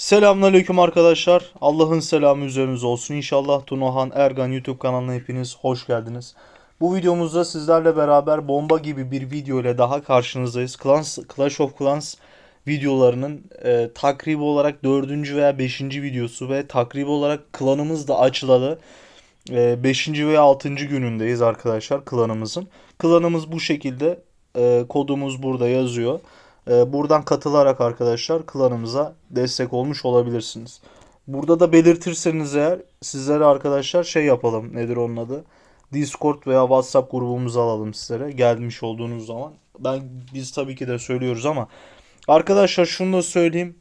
Selamünaleyküm arkadaşlar. Allah'ın selamı üzerinize olsun. İnşallah Tunahan Ergan YouTube kanalına hepiniz hoş geldiniz. Bu videomuzda sizlerle beraber bomba gibi bir video ile daha karşınızdayız. Clans, Clash of Clans videolarının e, takribi olarak 4. veya 5. videosu ve takribi olarak klanımız da açılalı 5. veya 6. günündeyiz arkadaşlar klanımızın. Klanımız bu şekilde e, kodumuz burada yazıyor. E, buradan katılarak arkadaşlar klanımıza destek olmuş olabilirsiniz. Burada da belirtirseniz eğer sizlere arkadaşlar şey yapalım nedir onun adı? Discord veya WhatsApp grubumuzu alalım sizlere gelmiş olduğunuz zaman. Ben biz tabii ki de söylüyoruz ama arkadaşlar şunu da söyleyeyim.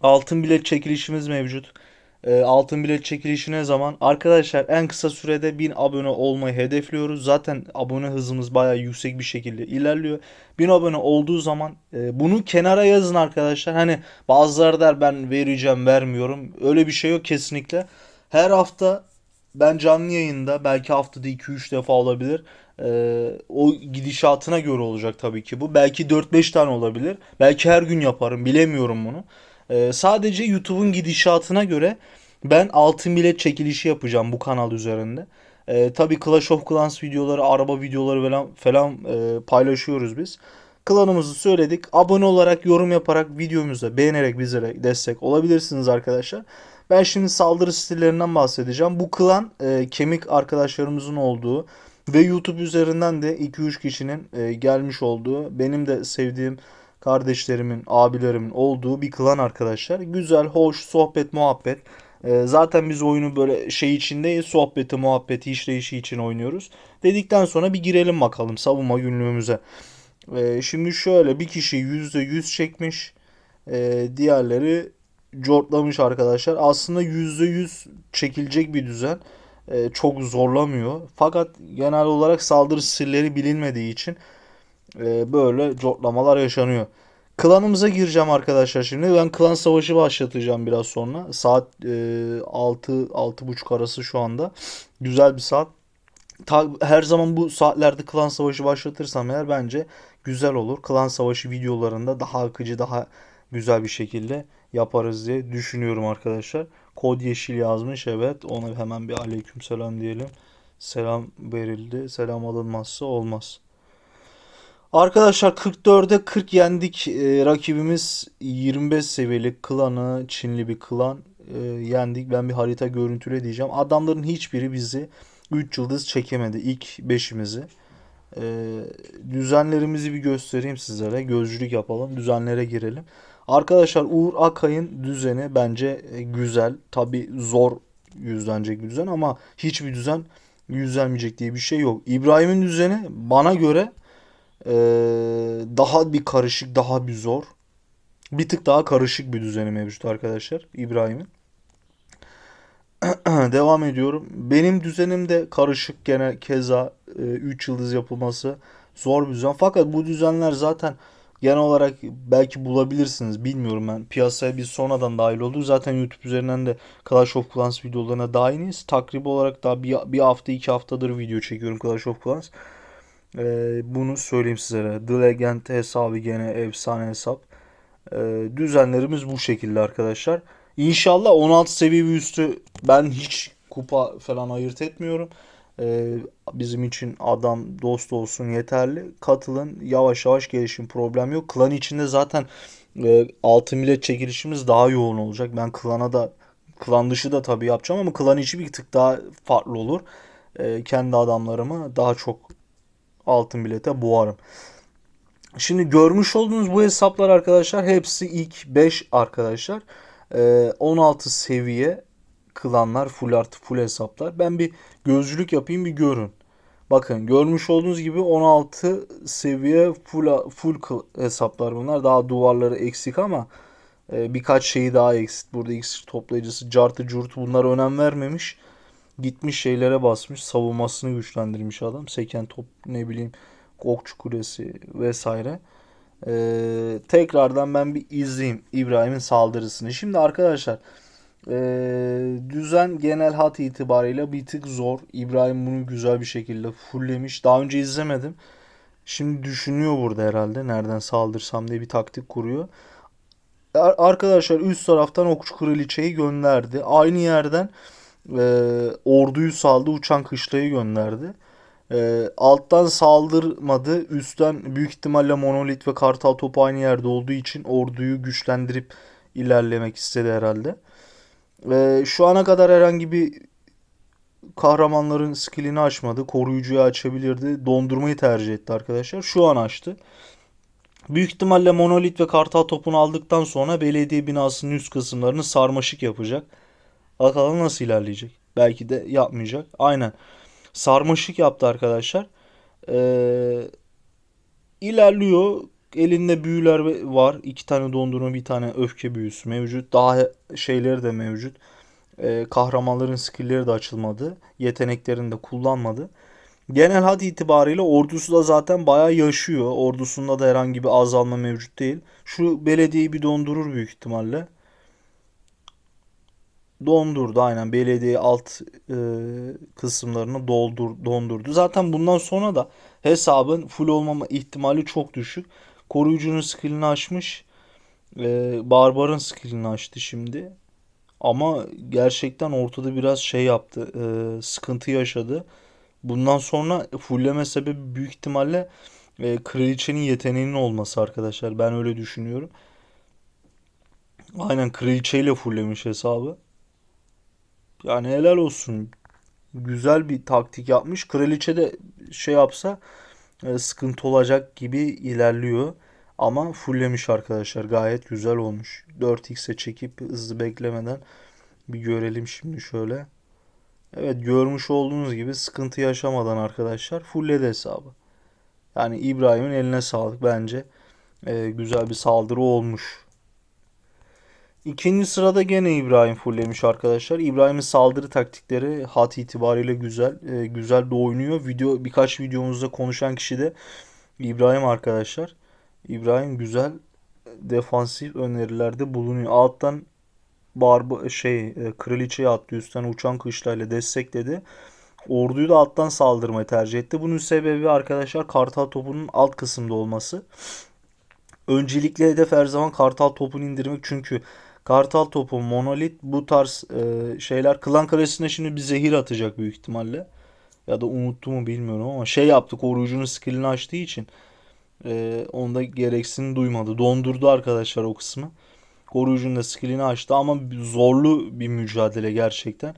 Altın bilet çekilişimiz mevcut. E, altın bilet çekilişi ne zaman? Arkadaşlar en kısa sürede 1000 abone olmayı hedefliyoruz. Zaten abone hızımız bayağı yüksek bir şekilde ilerliyor. 1000 abone olduğu zaman e, bunu kenara yazın arkadaşlar. Hani bazıları der ben vereceğim vermiyorum. Öyle bir şey yok kesinlikle. Her hafta ben canlı yayında belki haftada 2-3 defa olabilir. Ee, o gidişatına göre olacak tabii ki bu. Belki 4-5 tane olabilir. Belki her gün yaparım. Bilemiyorum bunu. Ee, sadece YouTube'un gidişatına göre ben altın bilet çekilişi yapacağım bu kanal üzerinde. Ee, tabii Clash of Clans videoları, araba videoları falan, falan e, paylaşıyoruz biz. Klanımızı söyledik. Abone olarak, yorum yaparak, videomuzu beğenerek bizlere destek olabilirsiniz arkadaşlar. Ben şimdi saldırı stillerinden bahsedeceğim. Bu klan e, kemik arkadaşlarımızın olduğu ve YouTube üzerinden de 2-3 kişinin e, gelmiş olduğu, benim de sevdiğim kardeşlerimin, abilerimin olduğu bir klan arkadaşlar. Güzel, hoş, sohbet, muhabbet. E, zaten biz oyunu böyle şey için değil, sohbeti, muhabbeti, işleyişi için oynuyoruz. Dedikten sonra bir girelim bakalım savunma günlüğümüze. E, şimdi şöyle bir kişi %100 çekmiş. E, diğerleri cortlamış arkadaşlar. Aslında %100 çekilecek bir düzen. Çok zorlamıyor. Fakat genel olarak saldırı stilleri bilinmediği için e, böyle cortlamalar yaşanıyor. Klanımıza gireceğim arkadaşlar şimdi. Ben klan savaşı başlatacağım biraz sonra. Saat e, 6 6.30 arası şu anda. Güzel bir saat. Ta, her zaman bu saatlerde klan savaşı başlatırsam eğer bence güzel olur. Klan savaşı videolarında daha akıcı, daha güzel bir şekilde yaparız diye düşünüyorum arkadaşlar. Kod yeşil yazmış evet. Ona hemen bir aleyküm selam diyelim. Selam verildi. Selam alınmazsa olmaz. Arkadaşlar 44'e 40 yendik. Ee, rakibimiz 25 seviyelik klanı, Çinli bir klan e, yendik. Ben bir harita görüntüle diyeceğim. Adamların hiçbiri bizi 3 yıldız çekemedi ilk 5'imizi. Ee, düzenlerimizi bir göstereyim sizlere. Gözcülük yapalım. Düzenlere girelim. Arkadaşlar Uğur Akay'ın düzeni bence e, güzel. Tabi zor yüzlenecek bir düzen ama hiçbir düzen yüzlenmeyecek diye bir şey yok. İbrahim'in düzeni bana göre ee, daha bir karışık, daha bir zor. Bir tık daha karışık bir düzeni mevcut arkadaşlar İbrahim'in. Devam ediyorum. Benim düzenim de karışık gene keza 3 e, yıldız yapılması zor bir düzen. Fakat bu düzenler zaten genel olarak belki bulabilirsiniz. Bilmiyorum ben. Piyasaya biz sonradan dahil olduk. Zaten YouTube üzerinden de Clash of Clans videolarına dahiliz. Takribi olarak daha bir, bir hafta iki haftadır video çekiyorum Clash of Clans. Ee, bunu söyleyeyim sizlere. The Legend hesabı gene efsane hesap. Ee, düzenlerimiz bu şekilde arkadaşlar. İnşallah 16 seviye üstü ben hiç kupa falan ayırt etmiyorum. Ee, bizim için adam dost olsun yeterli. Katılın yavaş yavaş gelişin problem yok. Klan içinde zaten e, 6 millet çekilişimiz daha yoğun olacak. Ben klana da klan dışı da tabii yapacağım ama klan içi bir tık daha farklı olur. E, kendi adamlarımı daha çok altın bilete boğarım. Şimdi görmüş olduğunuz bu hesaplar arkadaşlar hepsi ilk 5 arkadaşlar. Ee, 16 seviye klanlar full artı full hesaplar. Ben bir gözcülük yapayım bir görün. Bakın görmüş olduğunuz gibi 16 seviye full full hesaplar bunlar. Daha duvarları eksik ama e, birkaç şeyi daha eksik. Burada iksir toplayıcısı, cartı curtu bunlar önem vermemiş. Gitmiş şeylere basmış. Savunmasını güçlendirmiş adam. Seken top ne bileyim okçu kulesi vesaire. Ee, tekrardan ben bir izleyeyim İbrahim'in saldırısını. Şimdi arkadaşlar ee, düzen genel hat itibariyle bir tık zor. İbrahim bunu güzel bir şekilde fulllemiş. Daha önce izlemedim. Şimdi düşünüyor burada herhalde nereden saldırsam diye bir taktik kuruyor. ar- arkadaşlar üst taraftan okçu kraliçeyi gönderdi. Aynı yerden e, orduyu saldı uçan kışlayı gönderdi. E, alttan saldırmadı. Üstten büyük ihtimalle monolit ve kartal topu aynı yerde olduğu için orduyu güçlendirip ilerlemek istedi herhalde. E, şu ana kadar herhangi bir kahramanların skillini açmadı. Koruyucuyu açabilirdi. Dondurmayı tercih etti arkadaşlar. Şu an açtı. Büyük ihtimalle monolit ve kartal topunu aldıktan sonra belediye binasının üst kısımlarını sarmaşık yapacak. Bakalım nasıl ilerleyecek. Belki de yapmayacak. Aynen. Sarmaşık yaptı arkadaşlar. Ee, ilerliyor. Elinde büyüler var. İki tane dondurma, bir tane öfke büyüsü mevcut. Daha şeyleri de mevcut. Ee, kahramanların skillleri de açılmadı. Yeteneklerini de kullanmadı. Genel had itibariyle ordusu da zaten bayağı yaşıyor. Ordusunda da herhangi bir azalma mevcut değil. Şu belediyeyi bir dondurur büyük ihtimalle. Dondurdu aynen. Belediye alt e, kısımlarını doldur, dondurdu. Zaten bundan sonra da hesabın full olmama ihtimali çok düşük. Koruyucunun skillini açmış. E, Barbar'ın skillini açtı şimdi. Ama gerçekten ortada biraz şey yaptı. E, sıkıntı yaşadı. Bundan sonra fulleme sebebi büyük ihtimalle e, kraliçenin yeteneğinin olması arkadaşlar. Ben öyle düşünüyorum. Aynen kraliçeyle fulllemiş hesabı. Yani helal olsun. Güzel bir taktik yapmış. Kraliçe de şey yapsa e, sıkıntı olacak gibi ilerliyor. Ama fulllemiş arkadaşlar. Gayet güzel olmuş. 4x'e çekip hızlı beklemeden bir görelim şimdi şöyle. Evet görmüş olduğunuz gibi sıkıntı yaşamadan arkadaşlar fullledi hesabı. Yani İbrahim'in eline sağlık bence. Ee, güzel bir saldırı olmuş. İkinci sırada gene İbrahim fulllemiş arkadaşlar. İbrahim'in saldırı taktikleri hat itibariyle güzel. Ee, güzel de oynuyor. Video birkaç videomuzda konuşan kişi de İbrahim arkadaşlar. İbrahim güzel defansif önerilerde bulunuyor. Alttan barba şey e, kraliçeyi attı üstten uçan kışlayla destekledi. Orduyu da alttan saldırmayı tercih etti. Bunun sebebi arkadaşlar kartal topunun alt kısımda olması. Öncelikle hedef her zaman kartal topunu indirmek çünkü kartal topu monolit bu tarz e, şeyler klan kalesine şimdi bir zehir atacak büyük ihtimalle. Ya da unuttu mu bilmiyorum ama şey yaptık koruyucunun skillini açtığı için e, onda gereksinim duymadı. Dondurdu arkadaşlar o kısmı. Koruyucunun da skillini açtı ama zorlu bir mücadele gerçekten.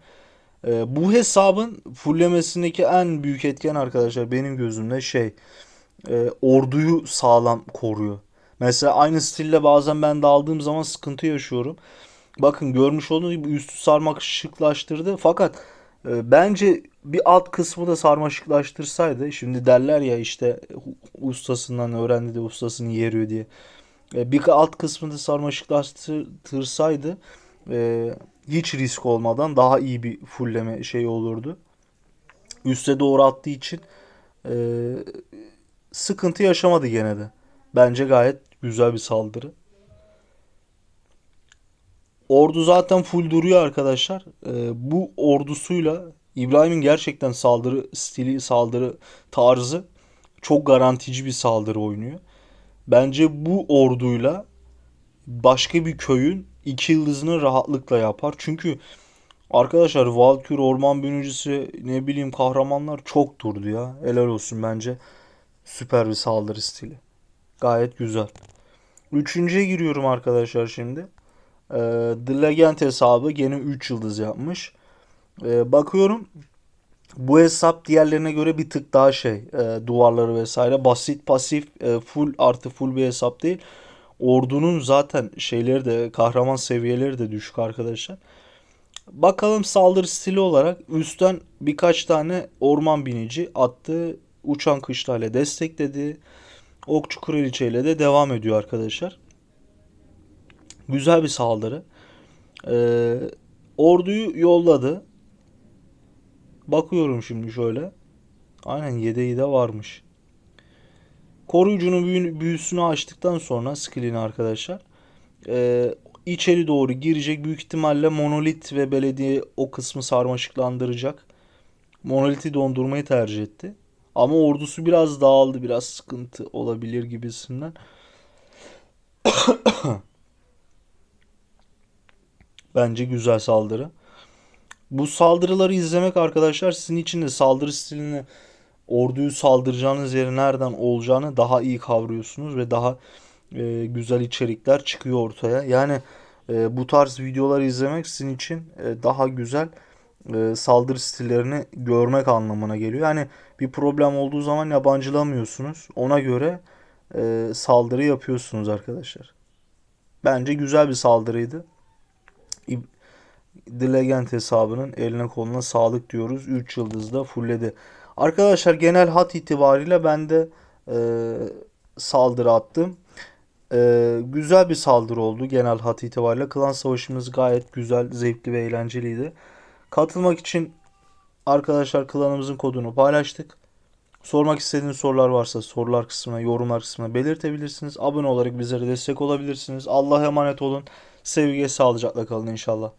Ee, bu hesabın fulllemesindeki en büyük etken arkadaşlar benim gözümde şey e, orduyu sağlam koruyor. Mesela aynı stille bazen ben de aldığım zaman sıkıntı yaşıyorum. Bakın görmüş olduğunuz gibi üstü sarmaşıklaştırdı. Fakat e, bence bir alt kısmı da sarmaşıklaştırsaydı. Şimdi derler ya işte ustasından öğrendi de ustasını yeriyor diye. E, bir alt kısmını sarmaşıklaştırsaydı e, hiç risk olmadan daha iyi bir fullleme şey olurdu. Üste doğru attığı için e, sıkıntı yaşamadı gene de. Bence gayet güzel bir saldırı. Ordu zaten full duruyor arkadaşlar. E, bu ordusuyla İbrahim'in gerçekten saldırı stili, saldırı tarzı çok garantici bir saldırı oynuyor. Bence bu orduyla başka bir köyün iki yıldızını rahatlıkla yapar. Çünkü arkadaşlar Valkür, Orman Bölücüsü ne bileyim kahramanlar çok durdu ya. Helal olsun bence. Süper bir saldırı stili. Gayet güzel. Üçüncüye giriyorum arkadaşlar şimdi. Ee, The Legend hesabı gene 3 yıldız yapmış. Ee, bakıyorum bu hesap diğerlerine göre bir tık daha şey e, duvarları vesaire basit pasif e, full artı full bir hesap değil. Ordunun zaten şeyleri de kahraman seviyeleri de düşük arkadaşlar. Bakalım saldırı stili olarak üstten birkaç tane orman binici attı. Uçan kışlayla destekledi. Okçu kraliçe ile de devam ediyor arkadaşlar. Güzel bir saldırı. Ee, orduyu yolladı. Bakıyorum şimdi şöyle. Aynen yedeği de varmış. Koruyucunun büyü büyüsünü açtıktan sonra skillini arkadaşlar. E, içeri doğru girecek. Büyük ihtimalle monolit ve belediye o kısmı sarmaşıklandıracak. Monoliti dondurmayı tercih etti. Ama ordusu biraz dağıldı. Biraz sıkıntı olabilir gibisinden. Bence güzel saldırı. Bu saldırıları izlemek arkadaşlar sizin için de saldırı stilini orduyu saldıracağınız yerin nereden olacağını daha iyi kavruyorsunuz ve daha e, güzel içerikler çıkıyor ortaya. Yani e, bu tarz videoları izlemek sizin için e, daha güzel e, saldırı stillerini görmek anlamına geliyor. Yani bir problem olduğu zaman yabancılamıyorsunuz. Ona göre e, saldırı yapıyorsunuz arkadaşlar. Bence güzel bir saldırıydı. The Legend hesabının eline koluna sağlık diyoruz. 3 yıldızda fullledi. Arkadaşlar genel hat itibariyle ben de e, saldırı attım. E, güzel bir saldırı oldu genel hat itibariyle. Klan savaşımız gayet güzel, zevkli ve eğlenceliydi. Katılmak için arkadaşlar klanımızın kodunu paylaştık. Sormak istediğiniz sorular varsa sorular kısmına, yorumlar kısmına belirtebilirsiniz. Abone olarak bizlere destek olabilirsiniz. Allah'a emanet olun. Sevgiye sağlıcakla kalın inşallah.